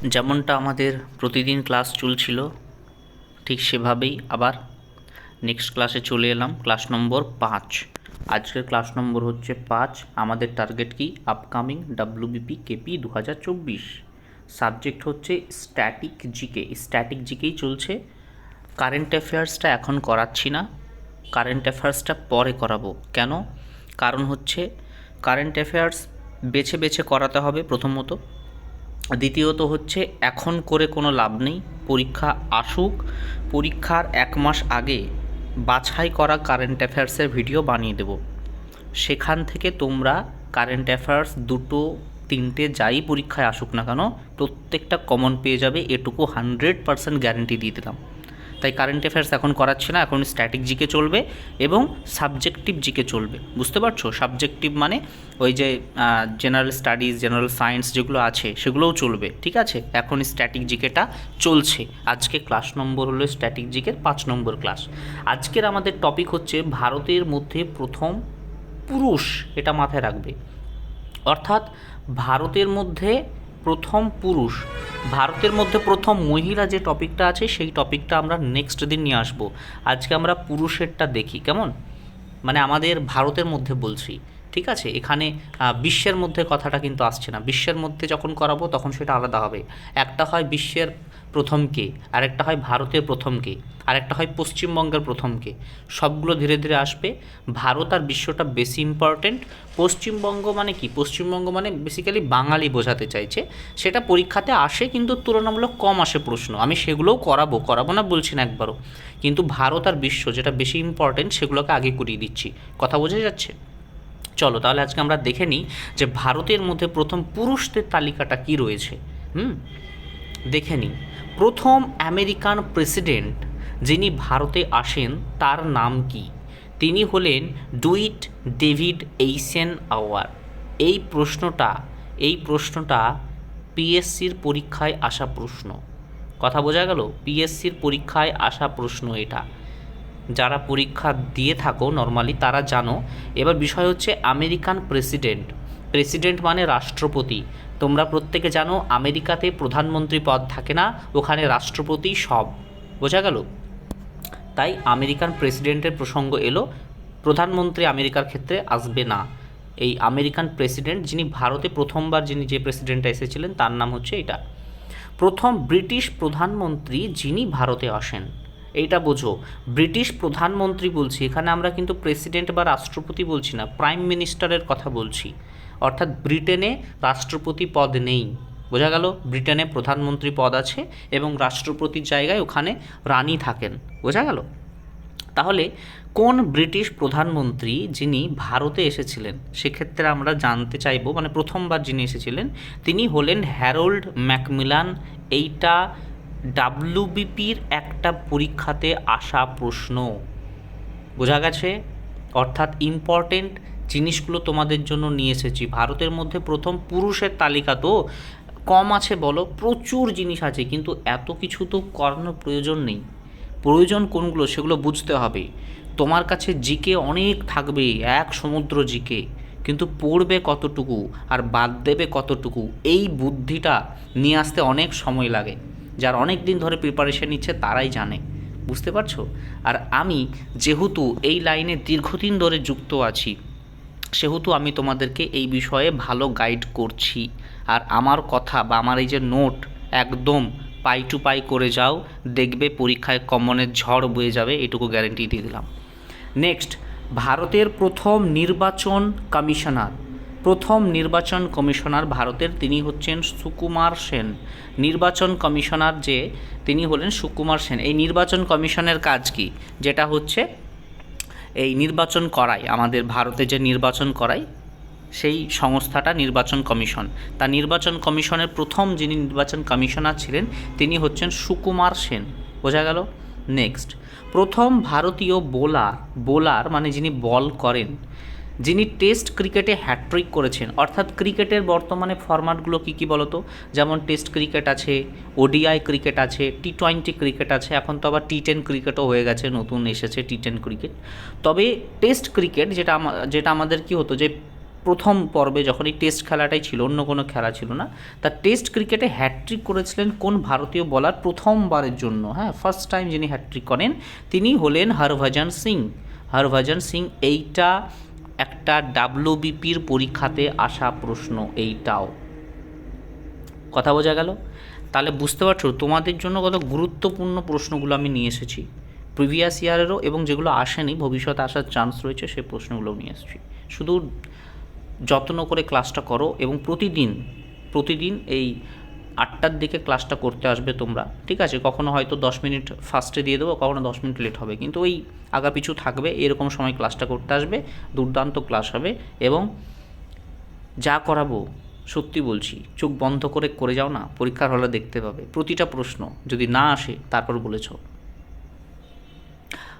যেমনটা আমাদের প্রতিদিন ক্লাস চলছিল, ঠিক সেভাবেই আবার নেক্সট ক্লাসে চলে এলাম ক্লাস নম্বর পাঁচ। আজকের ক্লাস নম্বর হচ্ছে পাঁচ, আমাদের টার্গেট কি? আপকামিং ডাব্লিউবিপি কেপি দু হাজার চব্বিশ। সাবজেক্ট হচ্ছে স্ট্যাটিক জিকে স্ট্যাটিক জিকেই চলছে। কারেন্ট অ্যাফেয়ার্সটা এখন করাচ্ছি না কারেন্ট অ্যাফেয়ার্সটা পরে করাবো। কেন? কারণ হচ্ছে কারেন্ট অ্যাফেয়ার্স বেছে বেছে করাতে হবে প্রথমত। দ্বিতীয়ত হচ্ছে, এখন করে কোনো লাভ নেই, পরীক্ষা আসুক। পরীক্ষার এক মাস আগে বাছাই করা কারেন্ট অ্যাফেয়ার্সের ভিডিও বানিয়ে দেব। সেখান থেকে তোমরা কারেন্ট অ্যাফেয়ার্স দুটো, তিনটে যাই পরীক্ষায় আসুক না কেন, প্রত্যেকটা কমন পেয়ে যাবে, এটুকু হান্ড্রেড পারসেন্ট গ্যারেন্টি দিয়ে দিলাম। তাই কারেন্ট অ্যাফেয়ার্স এখন করাচ্ছে না, এখন স্ট্যাটিক জিকে চলবে এবং সাবজেক্টিভ জিকে চলবে। বুঝতে পারছ? সাবজেক্টিভ মানে ওই যে জেনারেল স্টাডিজ জেনারেল সায়েন্স যেগুলো আছে, সেগুলোও চলবে, ঠিক আছে? এখন স্ট্যাটিক জিকেটা চলছে। আজকে ক্লাস নম্বর হলো স্ট্যাটিক জিকের পাঁচ নম্বর ক্লাস আজকের আমাদের টপিক হচ্ছে ভারতের মধ্যে প্রথম পুরুষ এটা মাথায় রাখবে। অর্থাৎ ভারতের মধ্যে প্রথম পুরুষ। ভারতের মধ্যে প্রথম মহিলা যে টপিকটা আছে, সেই টপিকটা আমরা নেক্সট দিন নিয়ে আসব। আজকে আমরা পুরুষেরটা দেখি, কেমন? মানে আমাদের ভারতের মধ্যে বলছি। ঠিক আছে? এখানে বিশ্বের মধ্যে কথাটা কিন্তু আসছে না। বিশ্বের মধ্যে যখন করাবো তখন সেটা আলাদা হবে। একটা হয় বিশ্বের প্রথম কে, আরেকটা হয় ভারতের প্রথম কে, আরেকটা হয় পশ্চিমবঙ্গের প্রথম কে। সবগুলো ধীরে ধীরে আসবে। ভারত আর বিশ্বটা বেশি ইম্পর্টেন্ট পশ্চিমবঙ্গ মানে কি? পশ্চিমবঙ্গ মানে বেসিক্যালি বাঙালি বোঝাতে চাইছে। সেটা পরীক্ষাতে আসে কিন্তু তুলনামূলক কম আসে প্রশ্ন। আমি সেগুলোও করাবো করাবো না, বলছি না একবারও। কিন্তু ভারত আর বিশ্ব যেটা বেশি ইম্পর্টেন্ট সেগুলোকে আগে করিয়ে দিচ্ছি। কথা বোঝা যাচ্ছে? চলো, তাহলে আজকে আমরা দেখে নিই যে ভারতের মধ্যে প্রথম পুরুষদের তালিকাটা কি রয়েছে। হুম? দেখে নিই। প্রথম আমেরিকান প্রেসিডেন্ট যিনি ভারতে আসেন, তার নাম কি? তিনি হলেন ডুইট ডেভিড এইসেন আওয়ার এই প্রশ্নটা এই প্রশ্নটা পিএসসির পরীক্ষায় আসা প্রশ্ন। কথা বোঝা গেল? পিএসসির পরীক্ষায় আসা প্রশ্ন এটা। যারা পরীক্ষা দিয়ে থাকো নর্মালি তারা জানো। এবার বিষয় হচ্ছে আমেরিকান প্রেসিডেন্ট। প্রেসিডেন্ট মানে রাষ্ট্রপতি। তোমরা প্রত্যেকে জানো আমেরিকাতে প্রধানমন্ত্রী পদ থাকে না, ওখানে রাষ্ট্রপতি সব। বোঝা গেল? তাই আমেরিকান প্রেসিডেন্টের প্রসঙ্গ এলো, প্রধানমন্ত্রী আমেরিকার ক্ষেত্রে আসবে না। এই আমেরিকান প্রেসিডেন্ট যিনি ভারতে প্রথমবার যিনি যে প্রেসিডেন্টটা এসেছিলেন, তার নাম হচ্ছে এটা। প্রথম ব্রিটিশ প্রধানমন্ত্রী যিনি ভারতে আসেন। এইটা বোঝো। ব্রিটিশ প্রধানমন্ত্রী বলছি, এখানে আমরা কিন্তু প্রেসিডেন্ট বা রাষ্ট্রপতি বলছি না, প্রাইম মিনিস্টারের কথা বলছি। অর্থাৎ ব্রিটেনে রাষ্ট্রপতি পদ নেই। বোঝা গেল? ব্রিটেনে প্রধানমন্ত্রী পদ আছে এবং রাষ্ট্রপতির জায়গায় ওখানে রানী থাকেন। বোঝা গেল? তাহলে কোন ব্রিটিশ প্রধানমন্ত্রী যিনি ভারতে এসেছিলেন, সেক্ষেত্রে আমরা জানতে চাইব মানে প্রথমবার যিনি এসেছিলেন, তিনি হলেন হ্যারোল্ড ম্যাকমিলান। এইটা ডাব্লিউবিপির একটা পরীক্ষাতে আসা প্রশ্ন। বোঝা গেছে? অর্থাৎ ইম্পর্টেন্ট জিনিসগুলো তোমাদের জন্য নিয়ে এসেছি। ভারতের মধ্যে প্রথম পুরুষের তালিকা তো। কম আছে বলো, প্রচুর জিনিস আছে, কিন্তু এত কিছু তো করানোর প্রয়োজন নেই। প্রয়োজন কোনগুলো সেগুলো বুঝতে হবে। তোমার কাছে জিকে অনেক থাকবে, এক সমুদ্র জিকে। কিন্তু পড়বে কতটুকু আর বাদ দেবে কতটুকু, এই বুদ্ধিটা নিয়ে আসতে অনেক সময় লাগে। যার অনেক দিন ধরে প্রিপারেশন নিচ্ছে তারাই জানে। বুঝতে পারছ? আর আমি যেহেতু এই লাইনে দীর্ঘদিন ধরে যুক্ত আছি, সেহেতু আমি তোমাদেরকে এই বিষয়ে ভালো গাইড করছি। আর আমার কথা বা আমার এই যে নোট একদম পাই টু পাই করে যাও, দেখবে পরীক্ষায় কমনের ঝড় বয়ে যাবে, এটুকু গ্যারেন্টি দিয়ে দিলাম। নেক্সট ভারতের প্রথম নির্বাচন কমিশনার। প্রথম নির্বাচন কমিশনার ভারতের তিনি হচ্ছেন সুকুমার সেন। নির্বাচন কমিশনার যে তিনি হলেন সুকুমার সেন। এই নির্বাচন কমিশনের কাজ কি? যেটা হচ্ছে এই নির্বাচন করায় আমাদের ভারতে যে নির্বাচন করায় সেই সংস্থাটা নির্বাচন কমিশন। তা নির্বাচন কমিশনের প্রথম যিনি নির্বাচন কমিশনার ছিলেন, তিনি হচ্ছেন সুকুমার সেন। বোঝা গেল? নেক্সট। প্রথম ভারতীয় বোলার বোলার মানে যিনি বল করেন যিনি টেস্ট ক্রিকেটে হ্যাট্রিক করেছেন, অর্থাৎ ক্রিকেটের বর্তমানে ফরম্যাটগুলো কী কী বলতো? যেমন টেস্ট ক্রিকেট আছে, ওডিআই ক্রিকেট আছে টি টোয়েন্টি ক্রিকেট আছে, এখন তো আবার টি টেন ক্রিকেটও হয়ে গেছে, নতুন এসেছে টি টেন ক্রিকেট। তবে টেস্ট ক্রিকেট যেটা যেটা আমাদের কি হতো যে, প্রথম পর্বে যখন এই টেস্ট খেলাটাই ছিল, অন্য কোনো খেলা ছিল না, তা টেস্ট ক্রিকেটে হ্যাট্রিক করেছিলেন কোন ভারতীয় বলার প্রথমবারের জন্য হ্যাঁ? ফার্স্ট টাইম যিনি হ্যাট্রিক করেন, তিনি হলেন হরভজন সিং। হরভজন সিং এইটা একটা ডাব্লিউবিপির পরীক্ষাতে আসা প্রশ্ন এইটাও। কথা বোঝা গেল? তাহলে বুঝতে পারছ, তোমাদের জন্য কত গুরুত্বপূর্ণ প্রশ্নগুলো আমি নিয়ে এসেছি। প্রিভিয়াস ইয়ারেরও এবং যেগুলো আসেনি ভবিষ্যতে আসার চান্স রয়েছে, সেই প্রশ্নগুলো নিয়ে এসেছি। শুধু যত্ন করে ক্লাসটা করো এবং প্রতিদিন প্রতিদিন এই আটটার দিকে ক্লাসটা করতে আসবে তোমরা, ঠিক আছে? কখনো হয়তো দশ মিনিট ফার্স্টে দিয়ে দেবো, কখনো দশ মিনিট লেট হবে। কিন্তু ওই আগা পিছু থাকবে, এরকম সময় ক্লাসটা করতে আসবে, দুর্দান্ত ক্লাস হবে এবং যা করাবো, সত্যি বলছি, চোখ বন্ধ করে করে যাও না, পরীক্ষার হলে দেখতে পাবে। প্রতিটা প্রশ্ন যদি না আসে, তারপর বলেছ।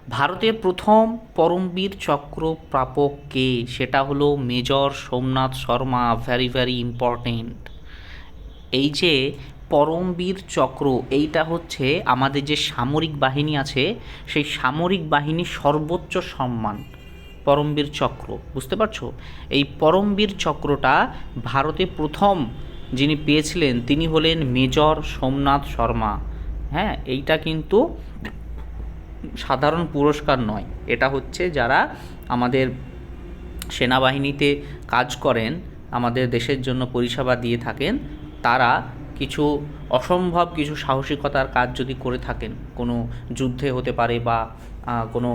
ভারতের প্রথম পরমবীর চক্র প্রাপক কে? সেটা হলো major Somnath Sharma very very important এই যে পরমবীর চক্র, এইটা হচ্ছে আমাদের যে সামরিক বাহিনী আছে, সেই সামরিক বাহিনীর সর্বোচ্চ সম্মান পরমবীর চক্র। বুঝতে পারছ? এই পরমবীর চক্রটা ভারতে প্রথম যিনি পেয়েছিলেন, তিনি হলেন মেজর সোমনাথ শর্মা। হ্যাঁ এইটা কিন্তু সাধারণ পুরস্কার নয়। এটা হচ্ছে যারা আমাদের সেনাবাহিনীতে কাজ করেন, আমাদের দেশের জন্য পরিষেবা দিয়ে থাকেন তারা কিছু অসম্ভব, কিছু সাহসিকতার কাজ যদি করে থাকেন, কোনো যুদ্ধে হতে পারে বা কোনো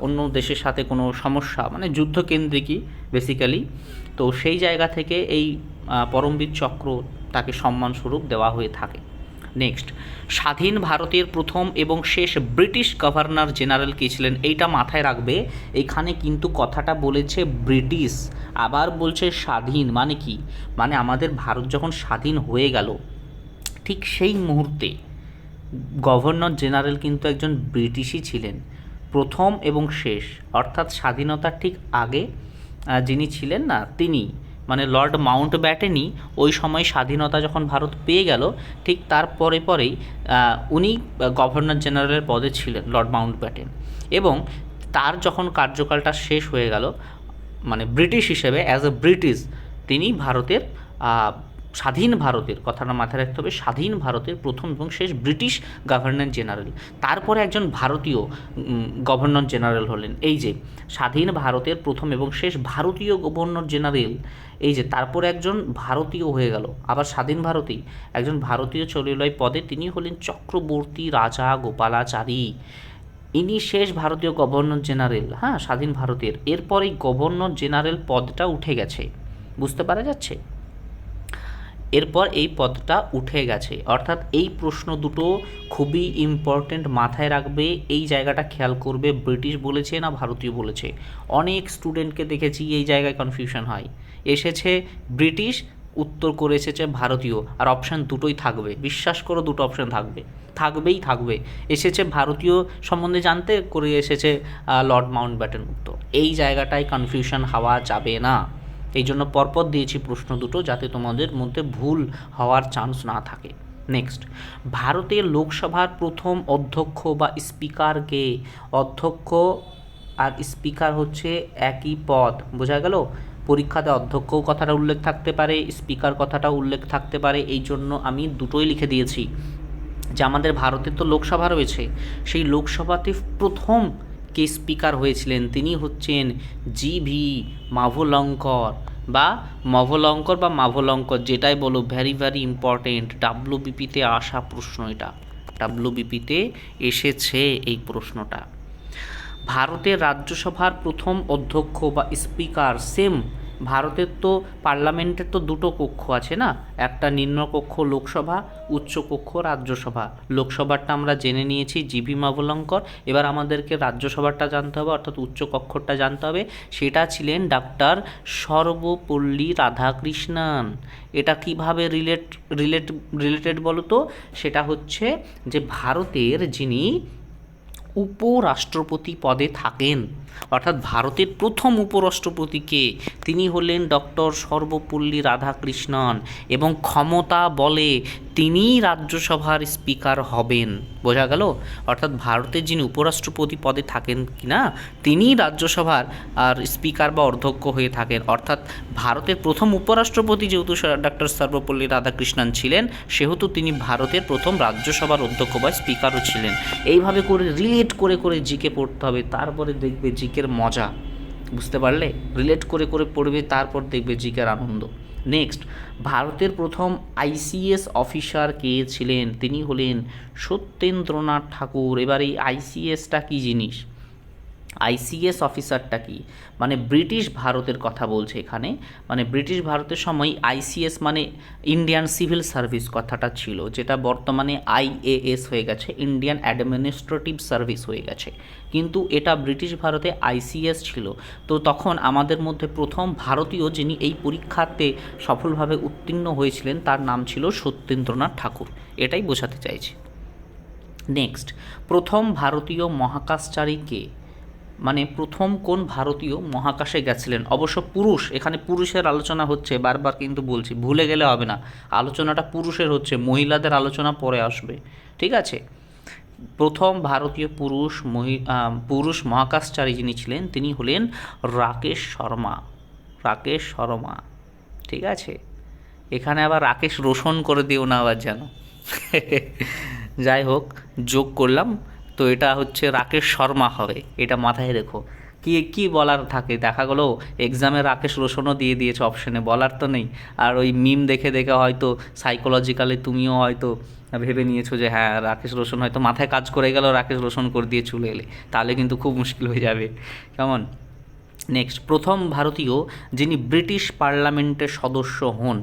অন্য দেশের সাথে কোনো সমস্যা মানে যুদ্ধকেন্দ্রিকই বেসিক্যালি তো সেই জায়গা থেকে এই পরমবীর চক্র তাকে সম্মানস্বরূপ দেওয়া হয়ে থাকে। নেক্সট। স্বাধীন ভারতের প্রথম এবং শেষ ব্রিটিশ গভর্নর জেনারেল কে ছিলেন? এইটা মাথায় রাখবে, এখানে কিন্তু কথাটা বলেছে ব্রিটিশ, আবার বলছে স্বাধীন মানে কি? মানে আমাদের ভারত যখন স্বাধীন হয়ে গেল, ঠিক সেই মুহূর্তে গভর্নর জেনারেল কিন্তু একজন ব্রিটিশই ছিলেন। প্রথম এবং শেষ, অর্থাৎ স্বাধীনতার ঠিক আগে যিনি ছিলেন না, তিনি মানে লর্ড মাউন্ট ব্যাটেনই ওই সময় স্বাধীনতা যখন ভারত পেয়ে গেল, ঠিক তার পরে পরেই উনি গভর্নর জেনারেলের পদে ছিলেন লর্ড মাউন্ট ব্যাটেন এবং তার যখন কার্যকালটা শেষ হয়ে গেল মানে ব্রিটিশ হিসেবে অ্যাজ এ ব্রিটিশ তিনি ভারতের স্বাধীন ভারতের, কথাটা মাথায় রাখতে হবে, স্বাধীন ভারতের প্রথম এবং শেষ ব্রিটিশ গভর্নর জেনারেল। তারপরে একজন ভারতীয় গভর্নর জেনারেল হলেন। এই যে, স্বাধীন ভারতের প্রথম এবং শেষ ভারতীয় গভর্নর জেনারেল, এই যে, তারপরে একজন ভারতীয় হয়ে গেল। আবার স্বাধীন ভারতী একজন ভারতীয় চলে এলো পদে তিনি হলেন চক্রবর্তী রাজা গোপালাচারী। ইনি শেষ ভারতীয় গভর্নর জেনারেল হ্যাঁ স্বাধীন ভারতের। এরপর এই গভর্নর জেনারেল পদটা উঠে গেছে। বুঝতে পারা যাচ্ছে? এরপর এই পদটা উঠে গেছে। অর্থাৎ এই প্রশ্ন দুটো খুবই ইম্পর্ট্যান্ট মাথায় রাখবে, এই জায়গাটা খেয়াল করবে, ব্রিটিশ বলেছে না ভারতীয় বলেছে। অনেক স্টুডেন্টকে দেখেছি এই জায়গায় কনফিউশন হয়। এসেছে ব্রিটিশ, উত্তর করে এসেছে ভারতীয়, আর অপশান দুটোই থাকবে। বিশ্বাস করো দুটো অপশান থাকবে। থাকবেই থাকবে। এসেছে ভারতীয় সম্বন্ধে জানতে, করে এসেছে লর্ড মাউন্ট ব্যাটেন উত্তর। এই জায়গাটায় কনফিউশন হওয়া যাবে না। এই জন্য পরপর দিয়েছি প্রশ্ন দুটো যাতে তোমাদের মধ্যে ভুল হওয়ার চান্স না থাকে। নেক্সট ভারতের লোকসভার প্রথম অধ্যক্ষ বা স্পিকারকে অধ্যক্ষ আর স্পিকার হচ্ছে একই পদ। বোঝা গেল? পরীক্ষাতে অধ্যক্ষ কথাটা উল্লেখ থাকতে পারে স্পিকার কথাটা উল্লেখ থাকতে পারে এই জন্য আমি দুটোই লিখে দিয়েছি। যে আমাদের ভারতের তো লোকসভা রয়েছে, সেই লোকসভাতে প্রথম কে স্পিকার হয়েছিলেন? তিনি হচ্ছেন জি ভি মাভলঙ্কর। বা মভলঙ্কর বা মাভলঙ্কর, যেটাই বলো ভ্যারি ভ্যারি ইম্পর্টেন্ট ডাব্লুবিপিতে আসা প্রশ্ন এটা। ডাব্লুবিপিতে এসেছে এই প্রশ্নটা। ভারতের রাজ্যসভার প্রথম অধ্যক্ষ বা স্পিকার সেম ভারতের তো পার্লামেন্টের তো দুটো কক্ষ আছে না? একটা নিম্নকক্ষ লোকসভা উচ্চকক্ষ রাজ্যসভা। লোকসভাটা আমরা জেনে নিয়েছি জিভি মাভলঙ্কর এবার আমাদেরকে রাজ্যসভাটা জানতে হবে, অর্থাৎ উচ্চকক্ষটা জানতে হবে। সেটা ছিলেন ডাক্তার সর্বপল্লী রাধাকৃষ্ণন। এটা কীভাবে রিলেট রিলেট রিলেটেড বলো তো সেটা হচ্ছে যে ভারতের যিনি উপরাষ্ট্রপতি পদে থাকেন। অর্থাৎ ভারতের প্রথম উপরাষ্ট্রপতিকে তিনি হলেন ডক্টর সর্বপল্লী রাধাকৃষ্ণন এবং ক্ষমতা বলে তিনিই রাজ্যসভার স্পিকার হবেন, বোঝা গেল? অর্থাৎ ভারতের যিনি উপরাষ্ট্রপতি পদে থাকেন কিনা, তিনিই রাজ্যসভার, আর স্পিকার বা অধ্যক্ষ হয়ে থাকেন। অর্থাৎ ভারতের প্রথম উপরাষ্ট্রপতি যেহেতু ডক্টর সর্বপল্লী রাধাকৃষ্ণন ছিলেন, সেহেতু তিনি ভারতের প্রথম রাজ্যসভার অধ্যক্ষ বা স্পিকারও ছিলেন। এইভাবে করে রিলেট করে করে জিকে পড়তে হবে, তারপরে দেখবে জিকের মজা। বুঝতে পারলে? রিলেট করে করে পড়বে, তারপর দেখবে জিকের আনন্দ। নেক্সট ভারতের প্রথম আইসিএস অফিসার কে ছিলেন? তিনি হলেন সত্যেন্দ্রনাথ ঠাকুর। এবার এই আইসিএসটা কী জিনিস? আইসিএস অফিসারটা কি? মানে ব্রিটিশ ভারতের কথা বলছে এখানে। মানে ব্রিটিশ ভারতের সময় আইসিএস মানে ইন্ডিয়ান সিভিল সার্ভিস কথাটা ছিল, যেটা বর্তমানে আইএএস হয়ে গেছে, ইন্ডিয়ান অ্যাডমিনিস্ট্রেটিভ সার্ভিস হয়ে গেছে। কিন্তু এটা ব্রিটিশ ভারতে আইসিএস ছিল। তো তখন আমাদের মধ্যে প্রথম ভারতীয় যিনি এই পরীক্ষাতে সফলভাবে উত্তীর্ণ হয়েছিলেন, তার নাম ছিল সত্যেন্দ্রনাথ ঠাকুর। এটাই বোঝাতে চাইছি। নেক্সট, প্রথম ভারতীয় মহাকাশচারী কে? মানে প্রথম কোন ভারতীয় মহাকাশে গেছিলেন? অবশ্য পুরুষ, এখানে পুরুষের আলোচনা হচ্ছে, বারবার কিন্তু বলছি, ভুলে গেলে হবে না। আলোচনাটা পুরুষের হচ্ছে, মহিলাদের আলোচনা পরে আসবে, ঠিক আছে? প্রথম ভারতীয় পুরুষ মহি পুরুষ মহাকাশচারী যিনি ছিলেন, তিনি হলেন রাকেশ শর্মা রাকেশ শর্মা, ঠিক আছে? এখানে আবার রাকেশ রোশন করে দিও না আবার যেন। যাই হোক, যোগ করলাম। তো এটা হচ্ছে রাকেশ শর্মা হবে, এটা মাথায় রেখো। কি কি বলার থাকে? দেখা গেলো এক্সামে রাকেশ রোশনও দিয়ে দিয়েছে অপশনে বলার তো নেই। আর ওই মিম দেখে দেখে হয়তো সাইকোলজিক্যালি তুমিও হয়তো ভেবে নিয়েছো যে হ্যাঁ রাকেশ রোশন হয়তো মাথায় কাজ করে গেল, রাকেশ রোশন করে দিয়ে চলে এলে। তাহলে কিন্তু খুব মুশকিল হয়ে যাবে। কেমন? নেক্সট প্রথম ভারতীয় যিনি ব্রিটিশ পার্লামেন্টের সদস্য হন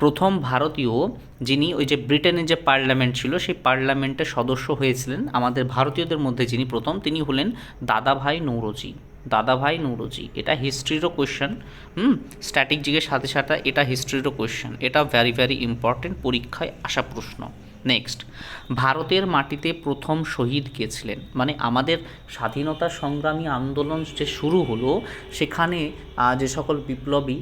প্রথম ভারতীয় যিনি ওই যে ব্রিটেনের যে পার্লামেন্ট ছিল, সেই পার্লামেন্টের সদস্য হয়েছিলেন আমাদের ভারতীয়দের মধ্যে যিনি প্রথম, তিনি হলেন দাদাভাই নৌরজি। দাদাভাই নৌরজি, এটা হিস্ট্রিরও কোয়েশ্চেন হুম? স্ট্যাটিক জিগের সাথে সাথে এটা হিস্ট্রিরও কোয়েশ্চেন এটা ভ্যারি ভ্যারি ইম্পর্টেন্ট পরীক্ষায় আসা প্রশ্ন। নেক্সট ভারতের মাটিতে প্রথম শহীদ কে ছিলেন? মানে আমাদের স্বাধীনতা সংগ্রামী আন্দোলন যে শুরু হলো, সেখানে যে সকল বিপ্লবী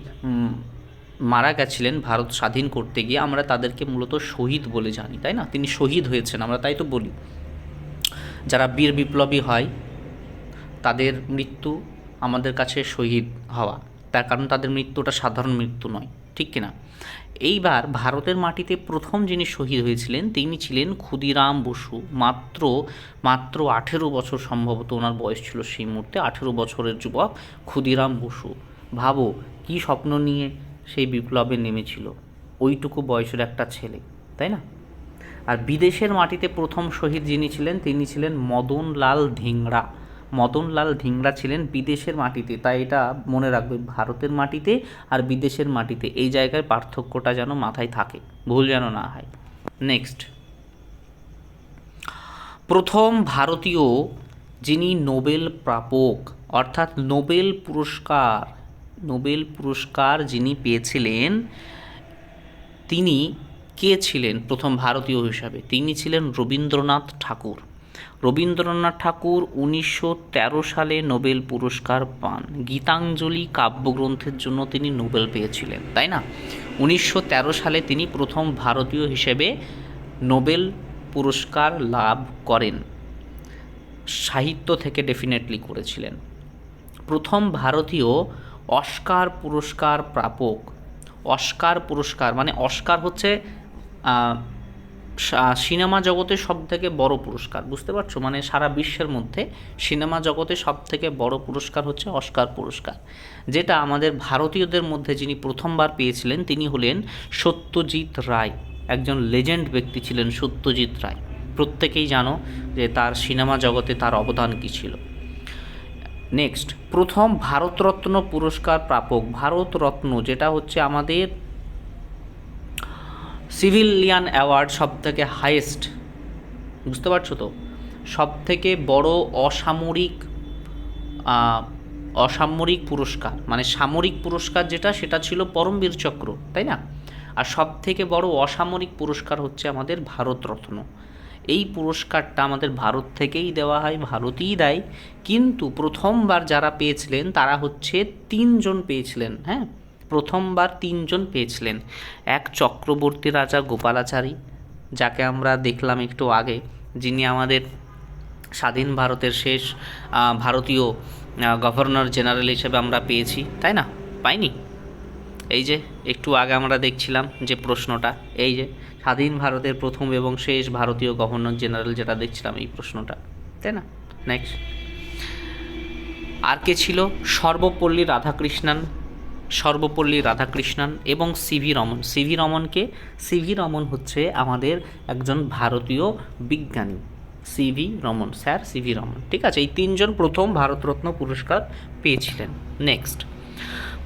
মারা গেছিলেন ভারত স্বাধীন করতে গিয়ে, আমরা তাদেরকে মূলত শহীদ বলে জানি, তাই না? তিনি শহীদ হয়েছেন, আমরা তাই তো বলি। যারা বীর বিপ্লবী হয়, তাদের মৃত্যু আমাদের কাছে শহীদ হওয়া। তার কারণ তাদের মৃত্যুটা সাধারণ মৃত্যু নয়, ঠিক কিনা? এইবার ভারতের মাটিতে প্রথম যিনি শহীদ হয়েছিলেন, তিনি ছিলেন ক্ষুদিরাম বসু। মাত্র মাত্র আঠেরো বছর সম্ভবত ওনার বয়স ছিল সেই মুহূর্তে, আঠেরো বছরের যুবক ক্ষুদিরাম বসু। ভাবো, কি স্বপ্ন নিয়ে সেই বিপ্লবে নেমেছিল। ওইটুকু বয়সের একটা ছেলে, তাই না? আর বিদেশের মাটিতে প্রথম শহীদ যিনি ছিলেন, তিনি ছিলেন মদনলাল ধিংড়া মদনলাল ধিংড়া ছিলেন বিদেশের মাটিতে, তাই এটা মনে রাখবে, ভারতের মাটিতে আর বিদেশের মাটিতে। এই জায়গায় পার্থক্যটা যেন মাথায় থাকে, ভুল যেন না হয়। নেক্সট প্রথম ভারতীয় যিনি নোবেল প্রাপক, অর্থাৎ নোবেল পুরস্কার নোবেল পুরস্কার যিনি পেয়েছিলেন, তিনি কে ছিলেন প্রথম ভারতীয় হিসাবে? তিনি ছিলেন রবীন্দ্রনাথ ঠাকুর। রবীন্দ্রনাথ ঠাকুর উনিশশো তেরো সালে নোবেল পুরস্কার পান। গীতাঞ্জলি কাব্যগ্রন্থের জন্য তিনি নোবেল পেয়েছিলেন, তাই না? উনিশশো তেরো সালে তিনি প্রথম ভারতীয় হিসেবে নোবেল পুরস্কার লাভ করেন। সাহিত্য থেকে ডেফিনেটলি করেছিলেন। প্রথম ভারতীয় অস্কার পুরস্কার প্রাপক। অস্কার পুরস্কার মানে অস্কার হচ্ছে সিনেমা জগতে সব থেকে বড় পুরস্কার, বুঝতে পারছ? মানে সারা বিশ্বের মধ্যে সিনেমা জগতে সব থেকে বড় পুরস্কার হচ্ছে অস্কার পুরস্কার। যেটা আমাদের ভারতীয়দের মধ্যে যিনি প্রথমবার পেয়েছিলেন, তিনি হলেন সত্যজিৎ রায়। একজন লেজেন্ড ব্যক্তি ছিলেন সত্যজিৎ রায়। প্রত্যেকেই জানো যে তার সিনেমা জগতে তার অবদান কী ছিল। নেক্সট প্রথম ভারতরত্ন পুরস্কার প্রাপক ভারতরত্ন, যেটা হচ্ছে আমাদের সিভিলিয়ান অ্যাওয়ার্ড সব থেকে হাইয়েস্ট বুঝতে পারছ তো? সব থেকে বড় অসামরিক অসামরিক পুরস্কার মানে সামরিক পুরস্কার যেটা, সেটা ছিল পরমবীর চক্র, তাই না? আর সব থেকে বড় অসামরিক পুরস্কার হচ্ছে আমাদের ভারতরত্ন। এই পুরস্কারটা আমাদের ভারত থেকেই দেওয়া হয়, ভারতই দেয়। কিন্তু প্রথমবার যারা পেয়েছিলেন, তারা হচ্ছে তিনজন পেয়েছিলেন হ্যাঁ? প্রথমবার তিনজন পেয়েছিলেন। এক চক্রবর্তী রাজা গোপালাচারী, যাকে আমরা দেখলাম একটু আগে, যিনি আমাদের স্বাধীন ভারতের শেষ ভারতীয় গভর্নর জেনারেল হিসেবে আমরা পেয়েছি, তাই না? পাইনি? এই যে, একটু আগে আমরা দেখছিলাম যে প্রশ্নটা, এই যে স্বাধীন ভারতের প্রথম এবং শেষ ভারতীয় গভর্নর জেনারেল যেটা দেখছিলাম এই প্রশ্নটা। তাই না? নেক্সট আর কে ছিল? সর্বপল্লী রাধাকৃষ্ণন সর্বপল্লী রাধাকৃষ্ণন এবং সিভি রমন। সিভি রমনকে সিভি রমন হচ্ছে আমাদের একজন ভারতীয় বিজ্ঞানী। CV Raman, sir CV Raman. ঠিক আছে, এই তিনজন প্রথম ভারতরত্ন পুরস্কার পেয়েছিলেন। নেক্সট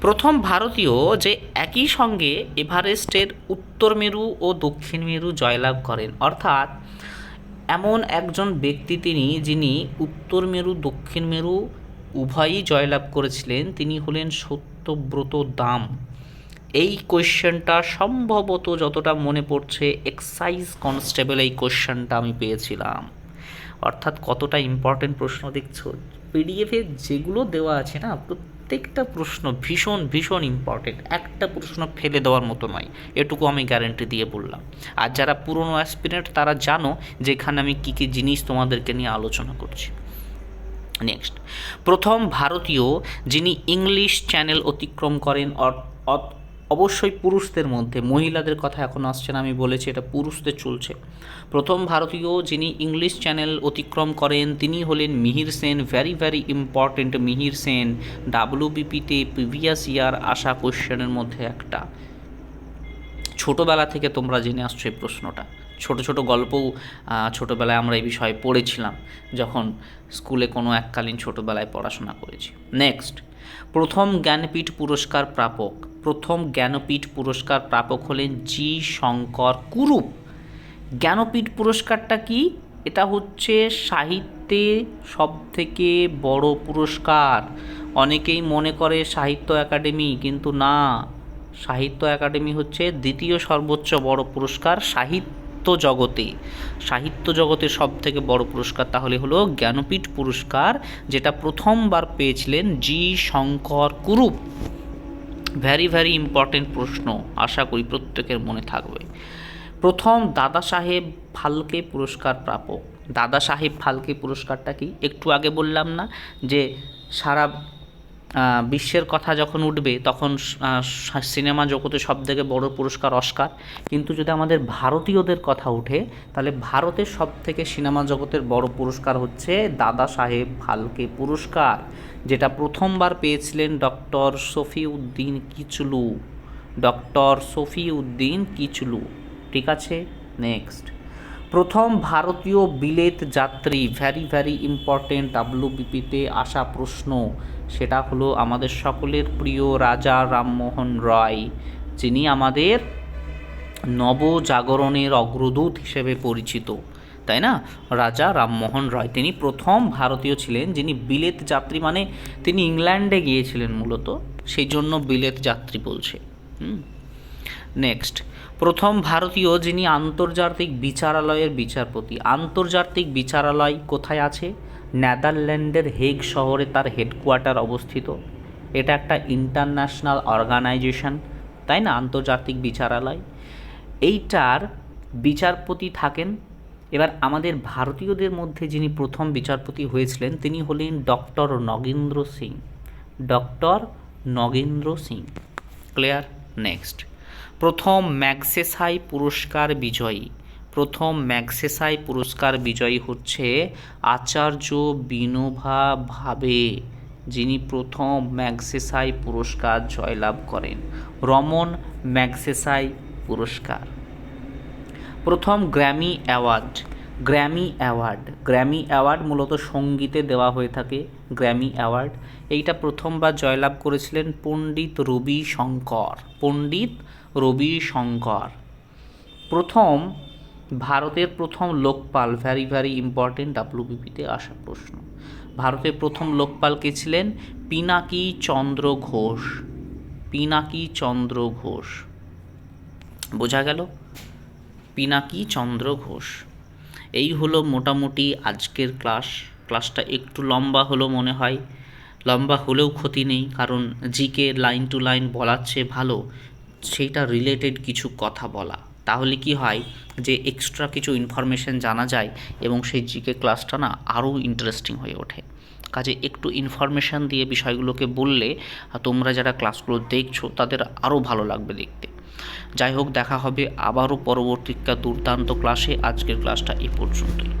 প্রথম ভারতীয় যে একই সঙ্গে এভারেস্টের উত্তর মেরু ও দক্ষিণ মেরু জয়লাভ করেন। অর্থাৎ এমন একজন ব্যক্তি তিনি যিনি উত্তর মেরু, দক্ষিণ মেরু উভয়ই জয়লাভ করেছিলেন। তিনি হলেন সত্যব্রত দাম। এই কোয়েশ্চেনটা সম্ভবত যতটা মনে পড়ছে এক্সাইজ কনস্টেবল এই কোয়েশ্চেনটা আমি পেয়েছিলাম। অর্থাৎ কতটা ইম্পর্টেন্ট প্রশ্ন দেখছ। পিডিএফে যেগুলো দেওয়া আছে না প্রত্যেকটা প্রশ্ন ভীষণ ভীষণ ইম্পর্টেন্ট একটা প্রশ্ন ফেলে দেওয়ার মতো নয়। এটুকু আমি গ্যারেন্টি দিয়ে বললাম। আর যারা পুরনো অ্যাসপিরেন্ট তারা জানো যে এখানে আমি কী কী জিনিস তোমাদেরকে নিয়ে আলোচনা করছি। নেক্সট প্রথম ভারতীয় যিনি ইংলিশ চ্যানেল অতিক্রম করেন অবশ্যই পুরুষদের মধ্যে, মহিলাদের কথা এখন আসছে না, আমি বলেছি এটা পুরুষদের চলছে। প্রথম ভারতীয় যিনি ইংলিশ চ্যানেল অতিক্রম করেন, তিনি হলেন Mihir Sen very very important Mihir Sen ডাব্লিউবিপিতে previous year আসা কোশ্চেনের মধ্যে একটা। ছোটোবেলা থেকে তোমরা জেনে আসছো এই প্রশ্নটা। ছোট ছোট গল্পও ছোটোবেলায় আমরা এই বিষয়ে পড়েছিলাম, যখন স্কুলে কোনো এককালীন ছোটোবেলায় পড়াশোনা করেছি। নেক্সট প্রথম জ্ঞানপীঠ পুরস্কার প্রাপক, প্রথম জ্ঞানপীঠ পুরস্কার প্রাপক হলেন জি শঙ্কর কুরুপ। জ্ঞানপীঠ পুরস্কারটা কি? এটা হচ্ছে সাহিত্যে সব থেকে বড় পুরস্কার। অনেকেই মনে করে সাহিত্য একাডেমি, কিন্তু না। সাহিত্য একাডেমি হচ্ছে দ্বিতীয় সর্বোচ্চ বড় পুরস্কার সাহিত্য। জগতে সাহিত্য জগতে সব থেকে বড় পুরস্কার তাহলে হলো জ্ঞানপীঠ পুরস্কার, যেটা প্রথমবার পেয়েছিলেন G Shankar Kurup. Very very important প্রশ্ন, আশা করি প্রত্যেকের মনে থাকবে। প্রথম দাদা সাহেব ফালকে পুরস্কার প্রাপক। দাদা সাহেব ফালকে পুরস্কারটা কি? একটু আগে বললাম না যে সারা বিশ্বের কথা যখন উঠবে, তখন সিনেমা জগতে সব থেকে বড় পুরস্কার অস্কার। কিন্তু যদি আমাদের ভারতীয়দের কথা উঠে, তাহলে ভারতের সব থেকে সিনেমা জগতের বড় পুরস্কার হচ্ছে দাদা সাহেব ফালকে পুরস্কার, যেটা প্রথমবার পেয়েছিলেন ডক্টর সফিউদ্দিন কিচলু। ডক্টর সফিউদ্দিন কিচলু। ঠিক আছে? নেক্সট প্রথম ভারতীয় বিলেত যাত্রী ভ্যারি ভ্যারি ইম্পর্টেন্ট ডাব্লিউবিপিতে আসা প্রশ্ন। সেটা হলো আমাদের সকলের প্রিয় রাজা রামমোহন রায়, যিনি আমাদের নবজাগরণের অগ্রদূত হিসেবে পরিচিত, তাই না? রাজা রামমোহন রায়। তিনি প্রথম ভারতীয় ছিলেন, যিনি বিলেত যাত্রী মানে তিনি ইংল্যান্ডে গিয়েছিলেন মূলত, সেই জন্য বিলেত যাত্রী বলছে। নেক্সট প্রথম ভারতীয় যিনি আন্তর্জাতিক বিচারালয়ের বিচারপতি। আন্তর্জাতিক বিচারালয় কোথায় আছে? নেদারল্যান্ডের হেগ শহরে তার হেডকোয়ার্টার অবস্থিত। এটা একটা ইন্টারন্যাশনাল অর্গানাইজেশন, তাই না? আন্তর্জাতিক বিচারালয়। এইটার বিচারপতি থাকেন। এবার আমাদের ভারতীয়দের মধ্যে যিনি প্রথম বিচারপতি হয়েছিলেন, তিনি হলেন doctor Nagendra Singh. Doctor Nagendra Singh. Clear? Next. প্রথম ম্যাগসেসাই পুরস্কার বিজয়ী। প্রথম ম্যাগসেসাই পুরস্কার বিজয়ী হচ্ছে আচার্য বিনোভা ভাবে, যিনি প্রথম ম্যাগসেসাই পুরস্কার জয়লাভ করেন। রমন ম্যাগসেসাই পুরস্কার। প্রথম Grammy award. Grammy award. Grammy award মূলত সঙ্গীতে দেওয়া হয়ে থাকে, গ্র্যামি অ্যাওয়ার্ড। এইটা প্রথমবার জয়লাভ করেছিলেন পণ্ডিত রবি শঙ্কর পণ্ডিত রবি শঙ্কর প্রথম ভারতের প্রথম লোকপাল ভ্যারি ভ্যারি ইম্পর্টেন্ট ডাব্লিউবিপিতে আসা প্রশ্ন। ভারতের প্রথম লোকপাল কে ছিলেন? পিনাকি চন্দ্র ঘোষ। পিনাকি চন্দ্র ঘোষ। বোঝা গেল? পিনাকি চন্দ্র ঘোষ। এই হলো মোটামুটি আজকের ক্লাস। ক্লাসটা একটু লম্বা হলো মনে হয়। লম্বা হলেও ক্ষতি নেই, কারণ জিকে লাইন টু লাইন বলার চেয়ে ভালো। সেইটা রিলেটেড কিছু কথা বলা। তাহলে কি হয় যে এক্সট্রা কিছু ইনফরমেশন জানা যায় এবং সেই জিকে ক্লাসটা না আরও ইন্টারেস্টিং হয়ে ওঠে। কাজে একটু ইনফরমেশান দিয়ে বিষয়গুলোকে বললে, তোমরা যারা ক্লাসগুলো দেখছ, তাদের আরও ভালো লাগবে দেখতে। যাই হোক, দেখা হবে আবারও পরবর্তীকা দুর্দান্ত ক্লাসে আজকের ক্লাসটা এই পর্যন্তই।